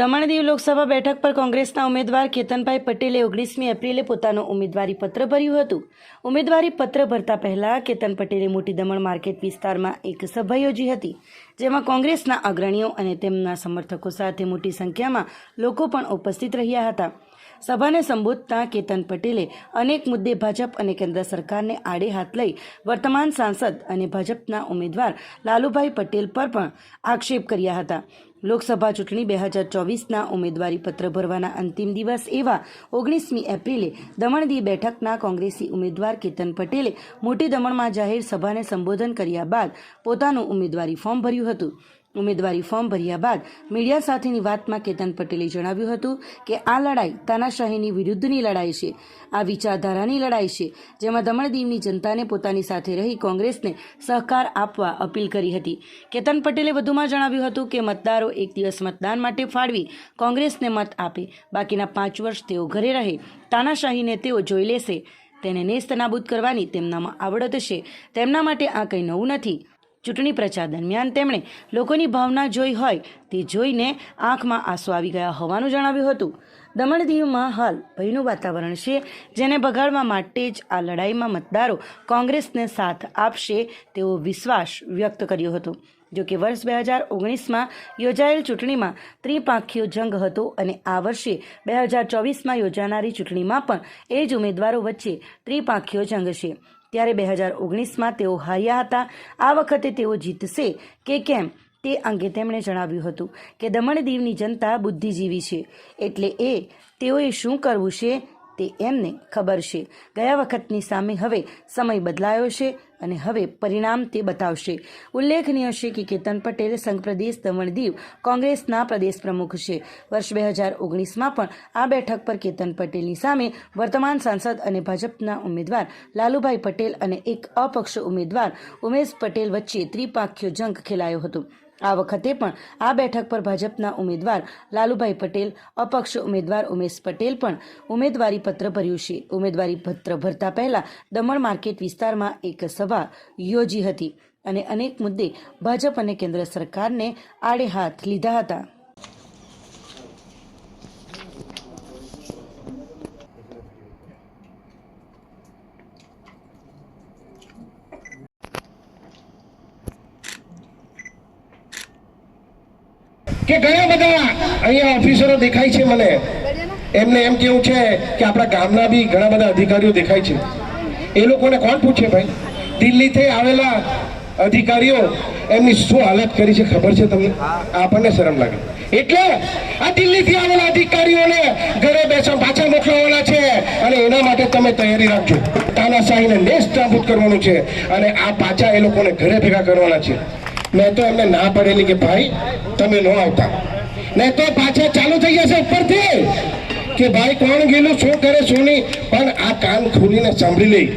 દમણ લોકસભા બેઠક પર કોંગ્રેસના ઉમેદવાર કેતનભાઈ પટેલે ઓગણીસમી એપ્રિલે પોતાનું ઉમેદવારી પત્ર ભર્યું હતું. ઉમેદવારી પત્ર ભરતા પહેલા કેતન પટેલે મોટી દમણ માર્કેટ વિસ્તારમાં એક સભા યોજી હતી, જેમાં કોંગ્રેસના અગ્રણીઓ અને તેમના સમર્થકો સાથે મોટી સંખ્યામાં લોકો પણ ઉપસ્થિત રહ્યા હતા. સભાને સંબોધતા કેતન પટેલે અનેક મુદ્દે ભાજપ અને કેન્દ્ર સરકારને આડે હાથ લઈ વર્તમાન સાંસદ અને ભાજપના ઉમેદવાર લાલુભાઈ પટેલ પર પણ આક્ષેપ કર્યા હતા. લોકસભા ચૂંટણી બે હજાર ચોવીસના ઉમેદવારી પત્ર ભરવાના અંતિમ દિવસ એવા ઓગણીસમી એપ્રિલે દમણદી બેઠકના કોંગ્રેસી ઉમેદવાર કેતન પટેલે મોટી દમણમાં જાહેર સભાને સંબોધન કર્યા બાદ પોતાનું ઉમેદવારી ફોર્મ ભર્યું હતું. ઉમેદવારી ફોર્મ ભર્યા બાદ મીડિયા સાથેની વાતમાં કેતન પટેલે જણાવ્યું હતું કે આ લડાઈ તાનાશાહીની વિરુદ્ધની લડાઈ છે, આ વિચારધારાની લડાઈ છે, જેમાં દમણ દીવની જનતાને પોતાની સાથે રહી કોંગ્રેસને સહકાર આપવા અપીલ કરી હતી. કેતન પટેલે વધુમાં જણાવ્યું હતું કે મતદારો એક દિવસ મતદાન માટે ફાળવી કોંગ્રેસને મત આપે, બાકીના પાંચ વર્ષ તેઓ ઘરે રહે, તાનાશાહીને તેઓ જોઈ લેશે. તેને નેસ્ત નાબૂદ કરવાની તેમનામાં આવડત છે. તેમના માટે આ કંઈ નવું નથી. ચૂંટણી પ્રચાર દરમિયાન તેમણે લોકોની ભાવના જોઈ હોય તે જોઈને આંખમાં આંસુ આવી ગયા હોવાનું જણાવ્યું હતું. દમણ દીવમાં હાલ ભયનું વાતાવરણ છે, જેને બગાડવા માટે જ આ લડાઈમાં મતદારો કોંગ્રેસને સાથ આપશે તેવો વિશ્વાસ વ્યક્ત કર્યો હતો. જો કે વર્ષ બે હજાર ઓગણીસમાં યોજાયેલ ચૂંટણીમાં ત્રિપાંખીયો જંગ હતો અને આ વર્ષે બે હજાર ચોવીસમાં યોજાનારી ચૂંટણીમાં પણ એ જ ઉમેદવારો વચ્ચે ત્રિપાંખીયો જંગ છે. ત્યારે બે હજાર ઓગણીસમાં તેઓ હાર્યા હતા. આ વખતે તેઓ જીતશે કે કેમ તે અંગે તેમણે જણાવ્યું હતું કે દમણ દીવની જનતા બુદ્ધિજીવી છે. એટલે એ તેઓએ શું કરવું છે તે એમને ખબર છે. ગયા વખતની સામે હવે સમય બદલાયો છે અને હવે પરિણામ તે બતાવશે. ઉલ્લેખનીય છે કે કેતન પટેલ સંઘ પ્રદેશ દમણ દીવ કોંગ્રેસના પ્રદેશ પ્રમુખ છે. વર્ષ બે હજાર ઓગણીસમાં પણ આ બેઠક પર કેતન પટેલની સામે વર્તમાન સાંસદ અને ભાજપના ઉમેદવાર લાલુભાઈ પટેલ અને એક અપક્ષ ઉમેદવાર ઉમેશ પટેલ વચ્ચે ત્રિપાંખ્યો જંગ ખેલાયો હતો. આ વખતે પણ આ બેઠક પર ભાજપના ઉમેદવાર લાલુભાઈ પટેલ, અપક્ષ ઉમેદવાર ઉમેશ પટેલ પણ ઉમેદવારી પત્ર ભર્યું છે. ઉમેદવારી પત્ર ભરતા પહેલા દમણ માર્કેટ વિસ્તારમાં એક સભા યોજી હતી અને અનેક મુદ્દે ભાજપ અને કેન્દ્ર સરકારને આડે હાથ લીધા હતા. કે ઘણા બધા અહીંયા ઓફિસરો દેખાય છે મને. એમને એમ કેવું છે કે આપણા ગામના બી ઘણા બધા અધિકારીઓ દેખાય છે. એ લોકોને કોણ પૂછે ભાઈ? દિલ્હીથી આવેલા અધિકારીઓ એમની શું હાલત કરી છે ખબર છે તમને? આપણને શરમ લાગે. એટલે આ દિલ્હીથી આવેલા અધિકારીઓને ઘરે બેસો પાછા મોકલવાના છે અને એના માટે તમે તૈયારી રાખજો. તાનાશાહીને નેસ્ત નાબૂદ કરવાનું છે અને આ પાછા એ લોકોને ઘરે ભેગા કરવાના છે. મેં તો એમને ના પડેલી કે ભાઈ, તમે ન આવતા. નહીં તો પાછા ચાલુ થઈ જશે ઉપરથી. કે ભાઈ, કોણ ગયેલું, શું કરે, શું નહીં. પણ આ કાન ખોલીને સાંભળી લઈ.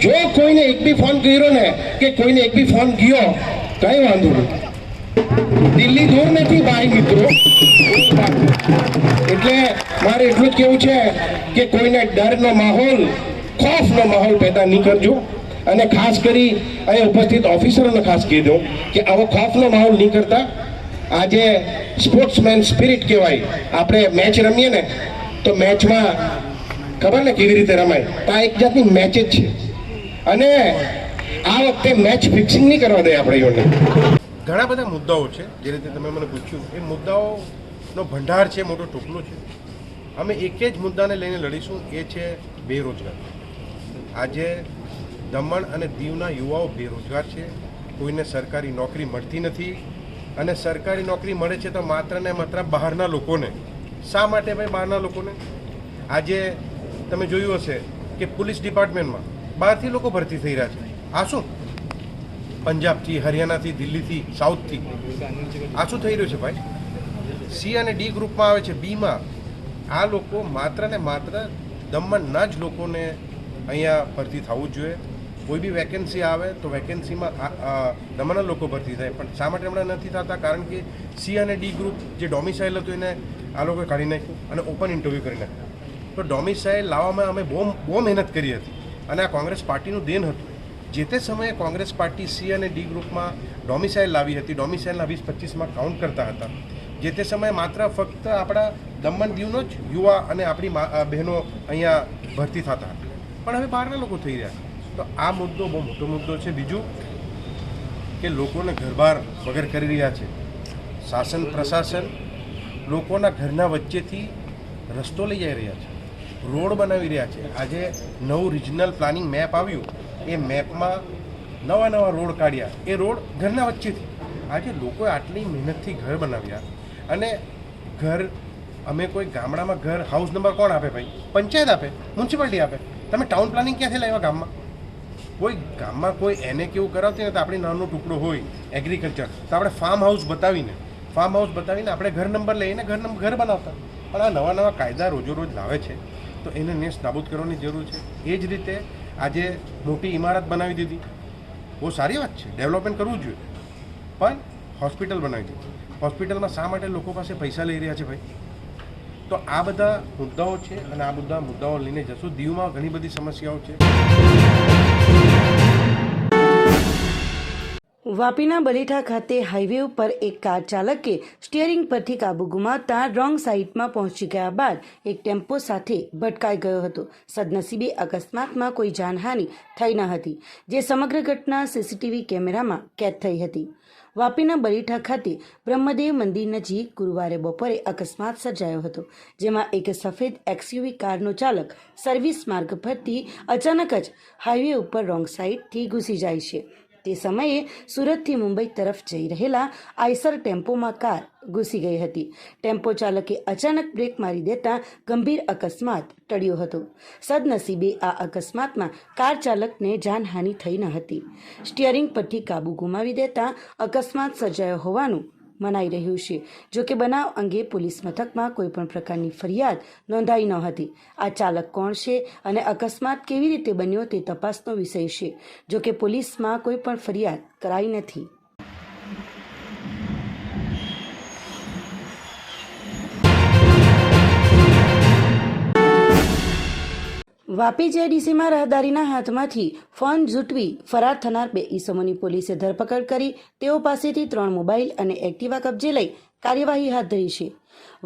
જો કોઈને એક બી ફોન કર્યો ને, કે કોઈને એક બી ફોન ગયો, કઈ વાંધો નહીં. દિલ્હી દૂર નથી, ભાઈ મિત્રો. એટલે મારે એટલું જ કેવું છે કે કોઈને ડરનો માહોલ, ખોફનો માહોલ પેદા નહીં કરજો. અને ખાસ કરી અહીં ઉપસ્થિત ઓફિસરોને ખાસ કહી દઉં કે આવો ખોફનો માહોલ નહીં કરતા. આજે સ્પોર્ટ્સમેન સ્પિરિટ કહેવાય. આપણે મેચ રમીએ ને, તો મેચમાં ખબર ને કેવી રીતે રમાય? તો આ એક જાતની મેચ જ છે. અને આ વખતે મેચ ફિક્સિંગ નહીં કરવા દે આપણે યોને ઘણા બધા મુદ્દાઓ છે, જે રીતે તમે મને પૂછ્યું. એ મુદ્દાઓનો ભંડાર છે, મોટો ટુકડો છે. અમે એક જ મુદ્દાને લઈને લડીશું, એ છે બેરોજગાર. આજે દમણ અને દીવના યુવાઓ બેરોજગાર છે. કોઈને સરકારી નોકરી મળતી નથી. અને સરકારી નોકરી મળે છે તો માત્ર ને માત્ર બહારના લોકોને. શા માટે ભાઈ બહારના લોકોને? આજે તમે જોયું હશે કે પોલીસ ડિપાર્ટમેન્ટમાં બહારથી લોકો ભરતી થઈ રહ્યા છે. આ શું? પંજાબથી, હરિયાણાથી, દિલ્હીથી, સાઉથથી. આ શું થઈ રહ્યું છે ભાઈ? સી અને ડી ગ્રુપમાં આવે છે. બીમાં આ લોકો માત્ર ને માત્ર દમણના જ લોકોને અહીંયા ભરતી થવું જોઈએ. કોઈ બી વેકેન્સી આવે તો વેકેન્સીમાં દમણના લોકો ભરતી થાય. પણ શા માટે હમણાં નથી થતા? કારણ કે સી અને ડી ગ્રુપ જે ડોમિસાઇલ હતું એને આ લોકોએ કાઢી નાખ્યું અને ઓપન ઇન્ટરવ્યૂ કરી નાખ્યું. તો ડોમિસાઇલ લાવવામાં અમે બહુ બહુ મહેનત કરી હતી. અને આ કોંગ્રેસ પાર્ટીનું દેન હતું. જે તે સમયે કોંગ્રેસ પાર્ટી સી અને ડી ગ્રુપમાં ડોમિસાઇલ લાવી હતી. ડોમિસાઇલના વીસ પચીસમાં કાઉન્ટ કરતા હતા. જે તે સમયે માત્ર ફક્ત આપણા દમણ દીવનો જ યુવા અને આપણી બહેનો અહીંયા ભરતી થતા પણ હવે બહારના લોકો થઈ રહ્યા છે. તો આ મુદ્દો બહુ મોટો મુદ્દો છે. બીજું કે લોકોને ઘરબાર વગર કરી રહ્યા છે. શાસન, પ્રશાસન લોકોના ઘરના વચ્ચેથી રસ્તો લઈ જઈ રહ્યા છે. રોડ બનાવી રહ્યા છે. આજે નવું રિજનલ પ્લાનિંગ મેપ આવ્યું. એ મેપમાં નવા નવા રોડ કાઢ્યા. એ રોડ ઘરના વચ્ચેથી. આજે લોકોએ આટલી મહેનતથી ઘર બનાવ્યા. અને ઘર, અમે કોઈ ગામડામાં ઘર હાઉસ નંબર કોણ આપે ભાઈ? પંચાયત આપે? મ્યુનિસિપાલિટી આપે? તમે ટાઉન પ્લાનિંગ ક્યાંથી લાવ્યા ગામમાં? કોઈ ગામમાં કોઈ એને કેવું કરાવતી ને તો આપણે નાનો ટુકડો હોય એગ્રીકલ્ચર તો આપણે ફાર્મ હાઉસ બતાવીને ફાર્મ હાઉસ બતાવીને આપણે ઘર નંબર લઈને ઘર નંબર ઘર બનાવતા. પણ આ નવા નવા કાયદા રોજોરોજ લાવે છે. તો એને નેસ નાબૂદ કરવાની જરૂર છે. એ જ રીતે આજે મોટી ઇમારત બનાવી દીધી. બહુ સારી વાત છે. ડેવલપમેન્ટ કરવું જોઈએ. પણ હોસ્પિટલ બનાવી દીધી. હોસ્પિટલમાં શા માટે લોકો પાસે પૈસા લઈ રહ્યા છે ભાઈ? તો આ બધા મુદ્દાઓ છે અને આ બધા મુદ્દાઓ લઈને જશું. દીવમાં ઘણી બધી સમસ્યાઓ છે. વાપીના બલીઠા ખાતે હાઈવે ઉપર એક કાર ચાલકે સ્ટિયરિંગ પરથી કાબુ ગુમાવતા રોંગ સાઇડમાં પહોંચી ગયા બાદ એક ટેમ્પો સાથે ભટકાઈ ગયો હતો. સદનસીબે અકસ્માતમાં કોઈ જાનહાનિ થઈ ન હતી, જે સમગ્ર ઘટના સીસીટીવી કેમેરામાં કેદ થઈ હતી. વાપીના બલીઠા ખાતે બ્રહ્મદેવ મંદિર નજીક ગુરુવારે બપોરે અકસ્માત સર્જાયો હતો, જેમાં એક સફેદ એક્સયુવી કારનો ચાલક સર્વિસ માર્ગ પરથી અચાનક જ હાઈવે ઉપર રોંગ સાઇડથી ઘૂસી જાય છે. તે સમયે સુરતથી મુંબઈ તરફ જઈ રહેલા આઈસર ટેમ્પોમાં કાર ઘૂસી ગઈ હતી. ટેમ્પો ચાલકે અચાનક બ્રેક મારી દેતા ગંભીર અકસ્માત ટળ્યો હતો. સદનસીબે આ અકસ્માતમાં કાર ચાલકને જાનહાનિ થઈ ન હતી. સ્ટિયરિંગ પરથી કાબુ ગુમાવી દેતા અકસ્માત સર્જાયો હોવાનું મનાઈ રહ્યું છે. જો કે બનાવ અંગે પોલીસ મથકમાં કોઈપણ પ્રકારની ફરિયાદ નોંધાઈ ન હતી. આ ચાલક કોણ છે અને અકસ્માત કેવી રીતે બન્યો તે તપાસનો વિષય છે. જો કે પોલીસમાં કોઈ પણ ફરિયાદ કરાઈ નથી. વાપી જેડીસીમાં રહદારીના હાથમાંથી ફોન ઝૂંટવી ફરાર થનાર બે ઈસમોની પોલીસે ધરપકડ કરી. તેઓ પાસેથી ત્રણ મોબાઈલ અને એક્ટિવા કબજે લઈ કાર્યવાહી હાથ ધરી છે.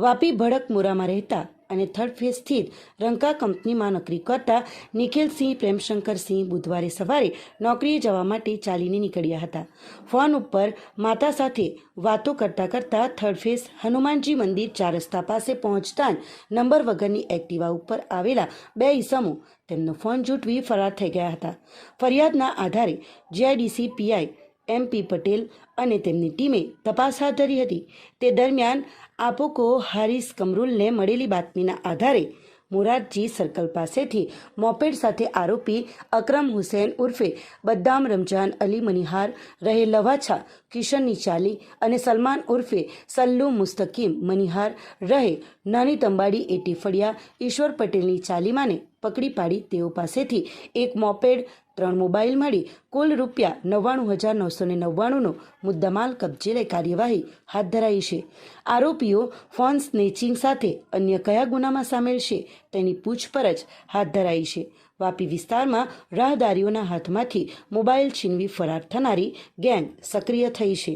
વાપી ભડક મોરામાં રહેતા અને થર્ડ ફેઝ સ્થિત રંકા કંપનીમાં નોકરી કરતા નિખિલસિંહ, પ્રેમશંકરસિંહ બુધવારે સવારે નોકરીએ જવા માટે ચાલીને નીકળ્યા હતા. ફોન ઉપર માતા સાથે વાતો કરતા કરતા થર્ડ ફેઝ હનુમાનજી મંદિર ચાર રસ્તા પાસે પહોંચતા નંબર વગરની એક્ટિવા ઉપર આવેલા બે ઈસમો તેમનો ફોન જૂટવી ફરાર થઈ ગયા હતા. ફરિયાદના આધારે જીઆઈડીસી પીઆઈ એમપી પટેલ અને તેમની ટીમે તપાસ હાથ ધરી હતી. તે દરમિયાન આપોકો હારિસ કમરુલને મળેલી બાતમીના આધારે મોરારજી સર્કલ પાસેથી મોપેડ સાથે આરોપી અકરમ હુસૈન ઉર્ફે બદ્દામ રમજાન અલી મનિહાર, રહે લવાછા કિશનની ચાલી અને સલમાન ઉર્ફે સલ્લુ મુસ્તકીમ મનિહાર, રહે નાની તંબાડી એટી ફળિયા, ઈશ્વર પટેલની ચાલીમાને પકડી પાડી તેઓ પાસેથી એક મોપેડ ત્રણ મોબાઈલ મળી, કુલ રૂપિયા નવ્વાણું હજાર નવસો ને નવ્વાણુંનો મુદ્દામાલ કબજે લઈ કાર્યવાહી હાથ ધરાઈ છે. આરોપીઓ ફોન સ્નેચિંગ સાથે અન્ય કયા ગુનામાં સામેલ છે તેની પૂછપરછ હાથ ધરાઈ છે. વાપી વિસ્તારમાં રાહદારીઓના હાથમાંથી મોબાઈલ છીનવી ફરાર થનારી ગેંગ સક્રિય થઈ છે.